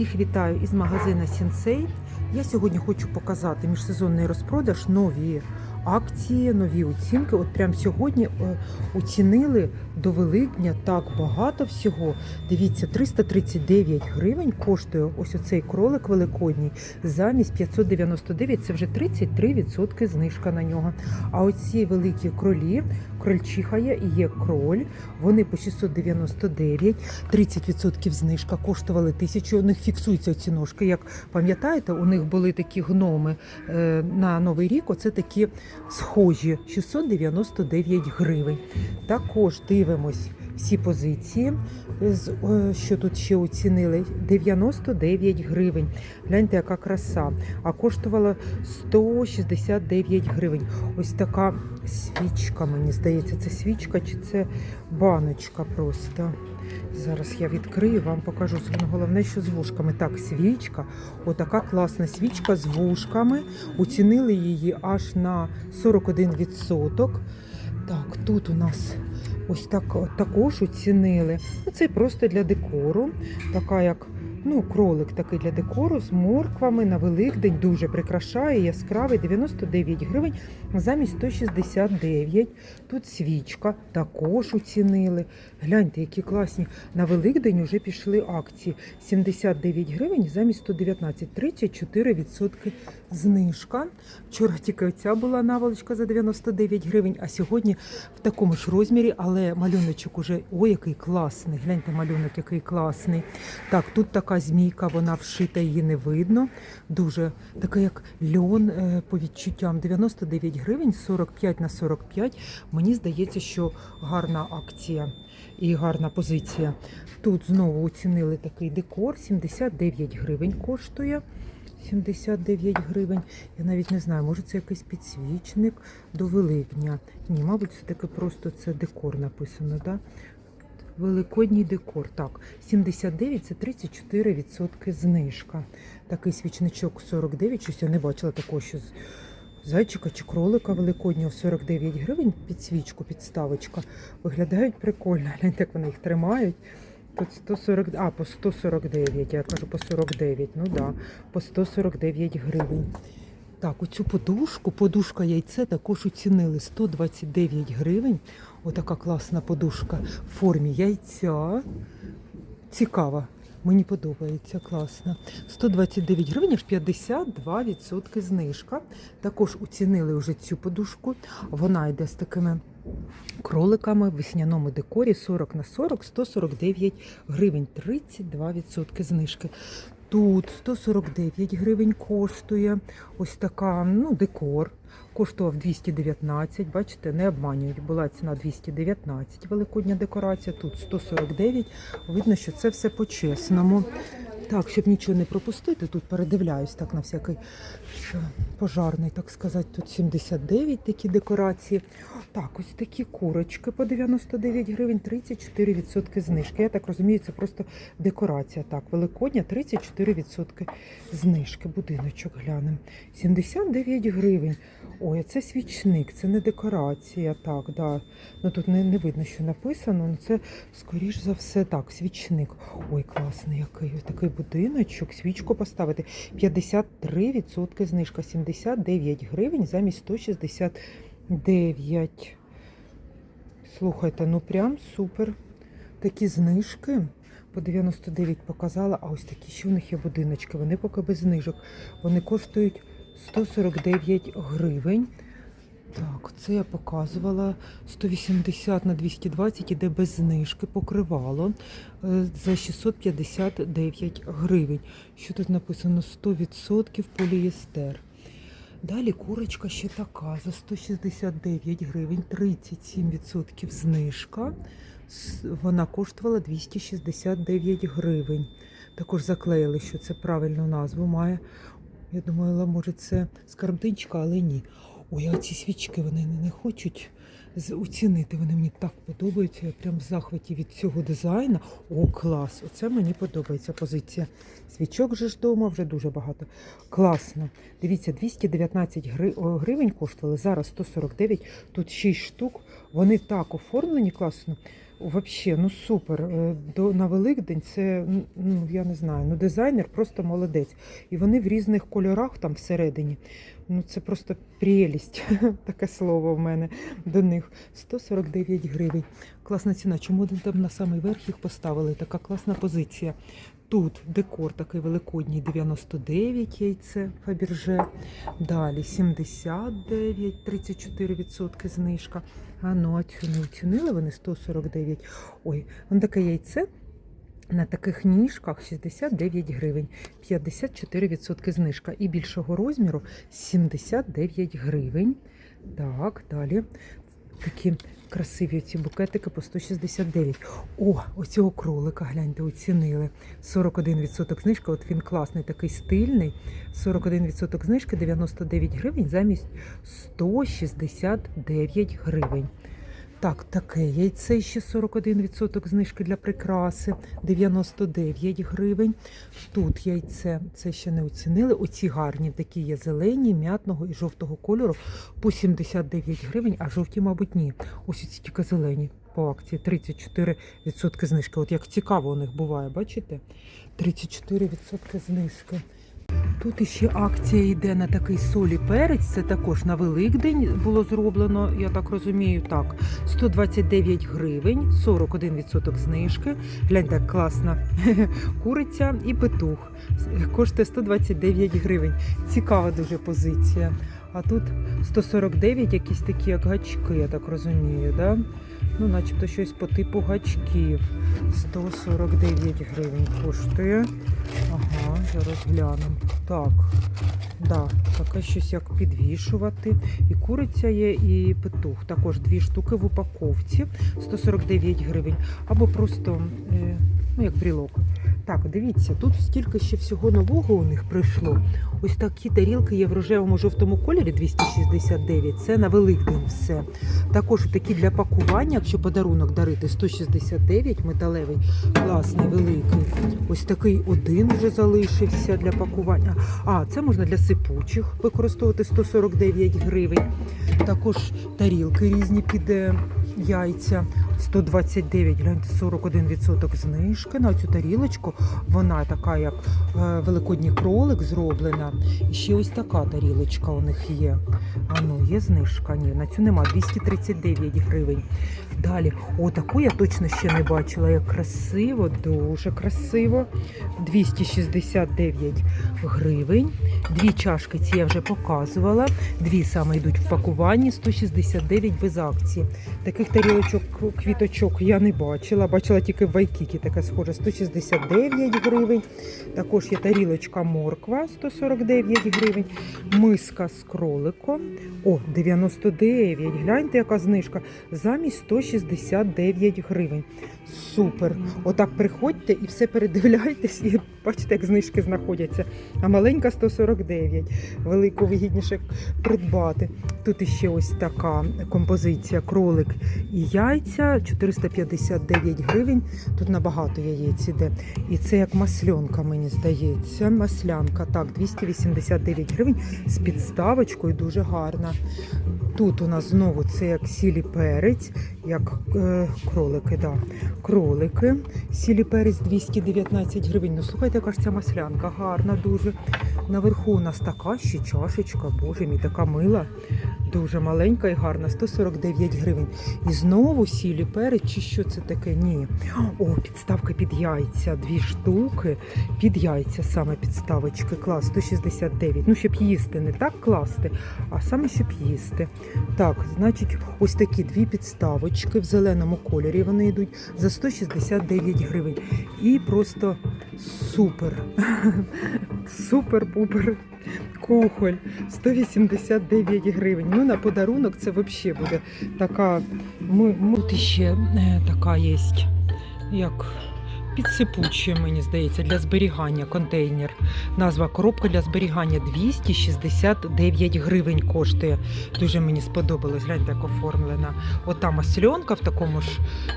Всіх вітаю із магазина Сінсей. Я сьогодні хочу показати міжсезонний розпродаж, нові акції, нові оцінки. От прямо сьогодні е, оцінили до Великдня так багато всього. Дивіться, 339 гривень коштує ось оцей кролик великодній замість 599. Це вже 33% знижка на нього. А оці великі кролі, крольчиха є і є кроль. Вони по 699, 30% знижка коштували тисячу. У них фіксуються ці ножки. Як пам'ятаєте, у них були такі гноми е, на новий рік. Оце такі схожі 699 гривень. Також дивимось всі позиції. Що тут ще оцінили? 99 гривень. Гляньте, яка краса. А коштувала 169 гривень. Ось така свічка, мені здається, це свічка чи це баночка просто. Зараз я відкрию, вам покажу. Головне, що з вушками. Так, свічка. Отака класна свічка з вушками. Оцінили її аж на 41%. Так, тут у нас ось так також оцінили. Ну, Це просто для декору. Така як ну, кролик такий для декору з морквами на Великдень. Дуже прикрашає, яскравий, 99 гривень замість 169. Тут свічка також оцінили. Гляньте, які класні. На Великдень вже пішли акції. 79 гривень замість 119, 34% знижка. Вчора тільки оця була наволочка за 99 гривень, а сьогодні в такому ж розмірі, але малюночок уже ой, який класний. Гляньте, малюнок, який класний. Так, тут така змійка, вона вшита, її не видно. Дуже така, як льон е, по відчуттям. 99 гривень, 45 на 45. Мені здається, що гарна акція і гарна позиція. Тут знову оцінили такий декор, 79 гривень коштує. 79 гривень. Я навіть не знаю, може це якийсь підсвічник до Великдня. Ні, мабуть, це таке просто це декор написано, да? Великодній декор. Так, 79 це 34% знижка. Такий свічничок 49, щось я не бачила такого, що з зайчика чи кролика великоднього 49 гривень під свічку, підставочка. Виглядають прикольно. Гляньте, як вони їх тримають. Тут 140, а, по 149, я кажу по 49, ну да, по 149 гривень. Так, оцю подушку, подушка яйце також оцінили 129 гривень. Отака класна подушка в формі яйця. Цікава. Мені подобається, класно. 129 гривень, аж 52% знижка. Також оцінили вже цю подушку. Вона йде з такими кроликами в весняному декорі 40 на 40, 149 гривень, 32% знижки. Тут 149 гривень коштує. Ось така, ну, декор. Коштував 219, бачите, не обманюють. Була ціна 219 великодня декорація, тут 149. Видно, що це все по-чесному. Так, щоб нічого не пропустити, тут передивляюсь так на всякий пожарний, так сказати, тут 79 такі декорації. Так, ось такі курочки по 99 гривень, 34% знижки. Я так розумію, це просто декорація. Так, великодня 34% знижки. Будиночок глянемо. 79 гривень. Ой, це свічник, це не декорація. Так, да. Ну тут не, не видно, що написано. Ну це, скоріш за все, так, свічник. Ой, класний який. Такий будиночок, свічку поставити. 53% знижка, 79 гривень замість 169. Слухайте, ну прям супер. Такі знижки. По 99 показала, а ось такі ще в них є будиночки. Вони поки без знижок. Вони коштують 149 гривень. Так, це я показувала 180 на 220 іде без знижки, покривало е, за 659 гривень. Що тут написано? 100% полієстер. Далі курочка ще така за 169 гривень, 37% знижка. Вона коштувала 269 гривень. Також заклеїли, що це правильну назву має. Я думала, може це скарбничка, але ні. Ой, а ці свічки вони не, хочуть оцінити. Вони мені так подобаються. Я прям в захваті від цього дизайну. О, клас! Оце мені подобається позиція. Свічок же ж вдома вже дуже багато. Класно. Дивіться, 219 гривень коштували, зараз 149. Тут 6 штук. Вони так оформлені класно. Вообще, ну супер. Е, До на Великдень це ну я не знаю. Ну дизайнер просто молодець. І вони в різних кольорах там всередині. Ну це просто прелість. Таке слово в мене до них. 149 гривень. Класна ціна. Чому там на самий верх їх поставили? Така класна позиція. Тут декор такий великодній 99 яйце Фаберже. Далі 79, 34% знижка. А ну, не оцінили вони 149. Ой, вон таке яйце. На таких ніжках 69 гривень, 54% знижка. І більшого розміру 79 гривень. Так, далі. Такі красиві ці букетики по 169. О, оцього кролика, гляньте, оцінили. 41% знижка. От він класний, такий стильний. 41% знижки, 99 гривень замість 169 гривень. Так, таке яйце ще 41% знижки для прикраси, 99 гривень. Тут яйце, це ще не оцінили. Оці гарні, такі є зелені, м'ятного і жовтого кольору по 79 гривень, а жовті, мабуть, ні. Ось ці тільки зелені по акції 34% знижки. От як цікаво у них буває, бачите? 34% знижки. Тут іще акція йде на такий солі перець. Це також на Великдень було зроблено, я так розумію. Так, 129 гривень, 41% знижки. Гляньте, як класна куриця і петух. Коштує 129 гривень. Цікава дуже позиція. А тут 149, якісь такі як гачки, я так розумію. Да? Ну, начебто щось по типу гачків. 149 гривень коштує. Ага, зараз глянемо. Так, да, таке щось як підвішувати. І куриця є, і петух. Також дві штуки в упаковці 149 гривень. Або просто е, ну, як брілок. Так, дивіться, тут стільки ще всього нового у них прийшло. Ось такі тарілки є в рожевому жовтому кольорі 269. Це на Великдень все. Також такі для пакування, якщо подарунок дарити 169 металевий, класний, великий. Ось такий один вже залишився для пакування. А, це можна для сипучих використовувати 149 гривень. Також тарілки різні під е, яйця. 129, гляньте, 41% знижки на цю тарілочку. Вона така, як е, великодній кролик зроблена. І ще ось така тарілочка у них є. А ну, є знижка? Ні, на цю нема. 239 гривень. Далі, о, таку я точно ще не бачила. Як красиво, дуже красиво. 269 гривень. Дві чашки ці я вже показувала. Дві саме йдуть в пакуванні, 169 без акції. Таких тарілочок, квіточок я не бачила. Бачила тільки в Вайкікі така схожа 169 гривень. Також є тарілочка морква 149 гривень. Миска з кроликом. О, 99. Гляньте, яка знижка. Замість 169 гривень. Супер. Отак приходьте і все передивляйтесь, і бачите, як знижки знаходяться. А маленька 149. Велику вигідніше придбати. Тут іще ось така композиція: кролик і яйця 459 гривень. Тут набагато яєць іде. І це як масльонка, мені здається. Маслянка. Так, 289 гривень з підставочкою, дуже гарна. Тут у нас знову це як сілі перець, як е, кролики, да. кролики. Сілі перець 219 гривень. Ну слухайте, яка ж ця маслянка гарна дуже. Наверху у нас така ще чашечка, боже мій, така мила. Дуже маленька і гарна, 149 гривень. І знову сілі перець, чи що це таке? Ні. О, підставка під яйця. Дві штуки. Під яйця саме підставочки. Клас 169. Ну, щоб їсти, не так класти, а саме щоб їсти. Так, значить, ось такі дві підставочки в зеленому кольорі. Вони йдуть за 169 гривень. І просто супер. Супер-пупер. Кухоль 189 гривень. Ну, на подарунок це взагалі буде така. Ми, ми... Тут ще е, така є, як підсипуче, мені здається, для зберігання контейнер. Назва коробка для зберігання 269 гривень коштує. Дуже мені сподобалось. Гляньте, як оформлена. Ота масльонка в такому ж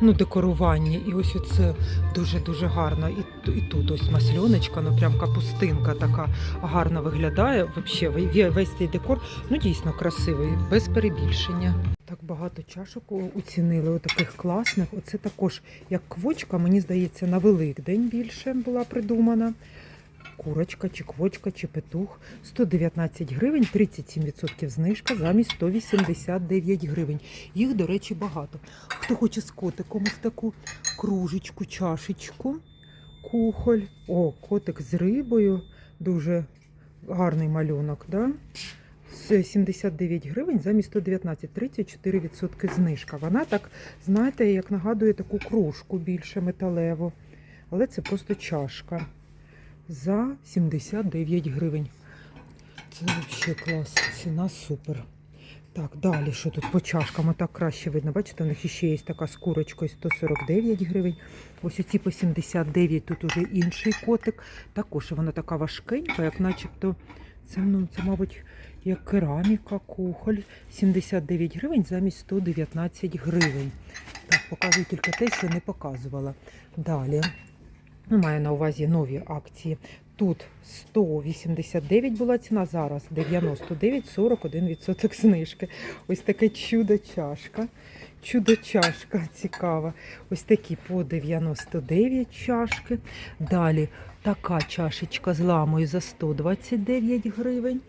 ну, декоруванні. І ось оце дуже-дуже гарно. І, і тут ось масльоночка, ну прям капустинка така гарно виглядає. Взагалі, весь цей декор ну, дійсно красивий, без перебільшення. Так багато чашок уцінили, отаких класних. Оце також як квочка, мені здається, на Великдень більше була придумана. Курочка, чи квочка, чи петух. 119 гривень, 37% знижка замість 189 гривень. Їх, до речі, багато. Хто хоче з котиком ось таку кружечку, чашечку, кухоль. О, котик з рибою. Дуже гарний малюнок, да? З 79 гривень замість 119, 34% знижка. Вона так, знаєте, як нагадує таку кружку більше металеву. Але це просто чашка за 79 гривень. Це взагалі клас. Ціна супер. Так, далі, що тут по чашкам? Так краще видно. Бачите, у них ще є така з курочкою 149 гривень. Ось оці по 79, тут уже інший котик. Також вона така важкенька, як начебто, це, ну, це, мабуть, як кераміка, кухоль. 79 гривень замість 119 гривень. Так, показую тільки те, що не показувала. Далі. Ну, маю на увазі нові акції. Тут 189 була ціна, зараз 99, 41% знижки. Ось таке чудо-чашка. Чудо-чашка цікава. Ось такі по 99 чашки. Далі така чашечка з ламою за 129 гривень.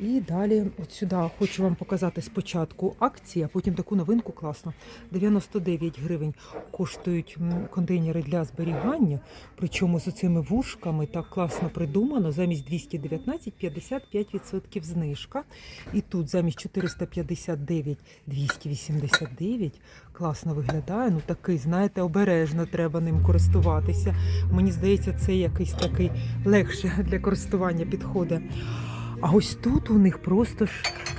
І далі, от сюди хочу вам показати спочатку акції, а потім таку новинку класно. 99 гривень коштують контейнери для зберігання. Причому з цими вушками так класно придумано. Замість 219 55% знижка. І тут замість 459 289. Класно виглядає. Ну такий, знаєте, обережно треба ним користуватися. Мені здається, це якийсь такий легше для користування підходить. А ось тут у них просто ж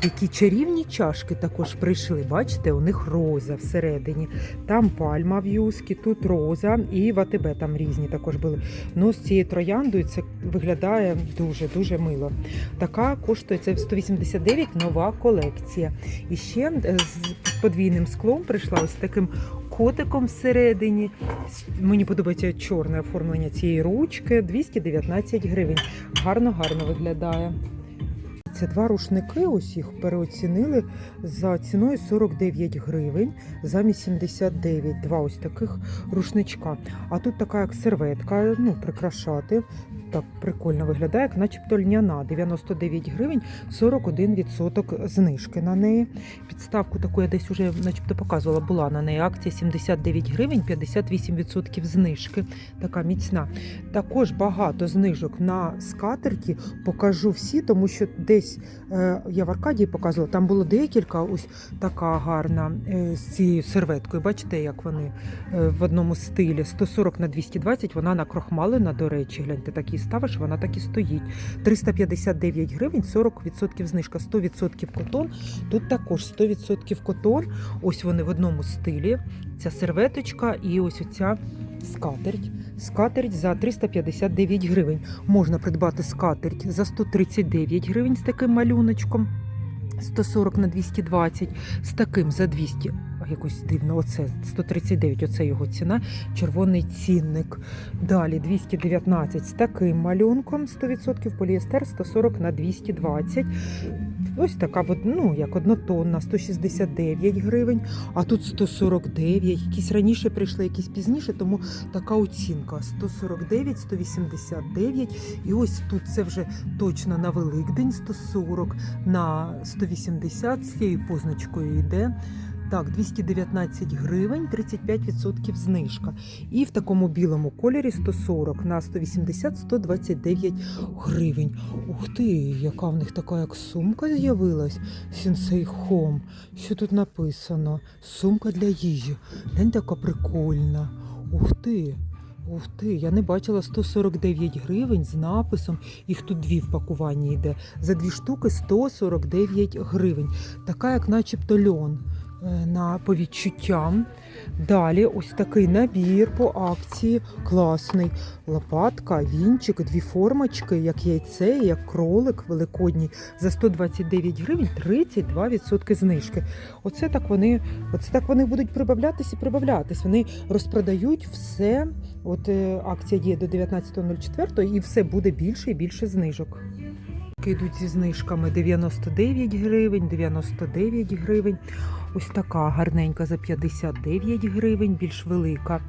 які чарівні чашки також прийшли. Бачите, у них роза всередині. Там пальма в юскі, тут роза і в АТБ там різні також були. Ну, з цією трояндою це виглядає дуже-дуже мило. Така коштує це 189 нова колекція. І ще е, з подвійним склом прийшла ось таким котиком всередині. Мені подобається чорне оформлення цієї ручки. 219 гривень. Гарно-гарно виглядає. Це два рушники, ось їх переоцінили за ціною 49 гривень замість 79. Два ось таких рушничка. А тут така як серветка, ну, прикрашати. Так прикольно виглядає, як начебто льняна. 99 гривень, 41% знижки на неї. Підставку таку я десь уже начебто показувала, була на неї акція 79 гривень, 58% знижки. Така міцна. Також багато знижок на скатерті. Покажу всі, тому що десь е, я в Аркадії показувала, там було декілька, ось така гарна е, з цією серветкою. Бачите, як вони е, в одному стилі. 140 на 220, вона накрохмалена, до речі, гляньте, так і ставиш, вона так і стоїть. 359 гривень, 40% знижка, 100% котон. Тут також 100% котон. Ось вони в одному стилі. Ця серветочка і ось оця скатерть. Скатерть за 359 гривень. Можна придбати скатерть за 139 гривень з таким малюночком. 140 на 220, з таким за 200. Якось дивно, оце 139, оце його ціна, червоний цінник. Далі 219 з таким малюнком, 100% поліестер, 140 на 220. Ось така, ну, як однотонна, 169 гривень, а тут 149. Якісь раніше прийшли, якісь пізніше, тому така оцінка 149, 189. І ось тут це вже точно на Великдень 140, на 180 з цією позначкою йде. Так, 219 гривень, 35% знижка. І в такому білому кольорі 140 на 180 129 гривень. Ух ти, яка в них така як сумка з'явилась. Сінсей Home. Що тут написано? Сумка для їжі. Глянь, така прикольна. Ух ти. Ух ти, я не бачила 149 гривень з написом. Їх тут дві в пакуванні йде. За дві штуки 149 гривень. Така, як начебто льон на по відчуттям. Далі ось такий набір по акції. Класний. Лопатка, вінчик, дві формочки, як яйце, як кролик великодній. За 129 гривень 32% знижки. Оце так вони, оце так вони будуть прибавлятись і прибавлятись. Вони розпродають все. От е, акція діє до 19.04 і все буде більше і більше знижок. Йдуть зі знижками 99 гривень, 99 гривень. Ось така гарненька за 59 гривень, більш велика.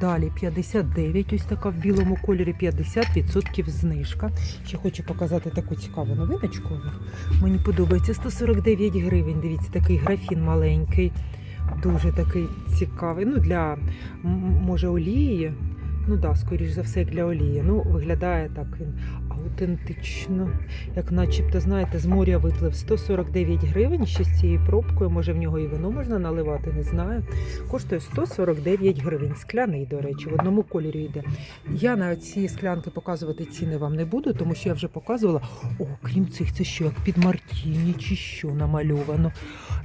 Далі 59, ось така в білому кольорі, 50% знижка. Ще хочу показати таку цікаву новиночку. Мені подобається 149 гривень. Дивіться, такий графін маленький. Дуже такий цікавий. Ну, для може олії. Ну да, скоріш за все, як для олії. Ну, виглядає так він аутентично, як начебто, знаєте, з моря виплив 149 гривень ще з цією пробкою. Може в нього і вино можна наливати, не знаю. Коштує 149 гривень. Скляний, до речі, в одному кольорі йде. Я на ці склянки показувати ціни вам не буду, тому що я вже показувала. О, крім цих, це що, як під Мартіні чи що намальовано.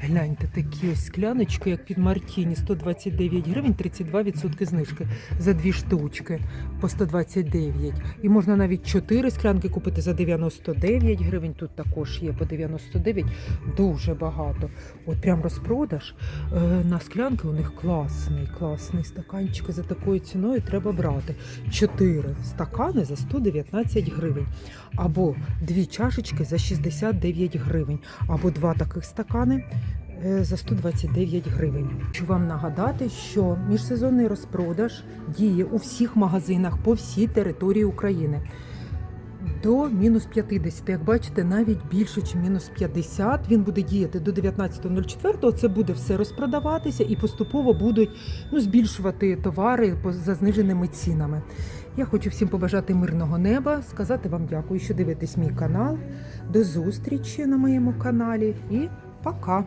Гляньте, такі ось скляночки, як під Мартіні, 129 гривень, 32% знижки за дві штучки по 129. І можна навіть 4 склянки купити за 99 гривень. Тут також є по 99. Дуже багато. От прям розпродаж е, на склянки у них класний, класний стаканчик. За такою ціною треба брати. 4 стакани за 119 гривень. Або дві чашечки за 69 гривень, або два таких стакани за 129 гривень. Хочу вам нагадати, що міжсезонний розпродаж діє у всіх магазинах по всій території України. До мінус 50. Як бачите, навіть більше, ніж мінус 50. Він буде діяти до 19.04. Це буде все розпродаватися і поступово будуть ну, збільшувати товари за зниженими цінами. Я хочу всім побажати мирного неба, сказати вам дякую, що дивитесь мій канал. До зустрічі на моєму каналі і пока!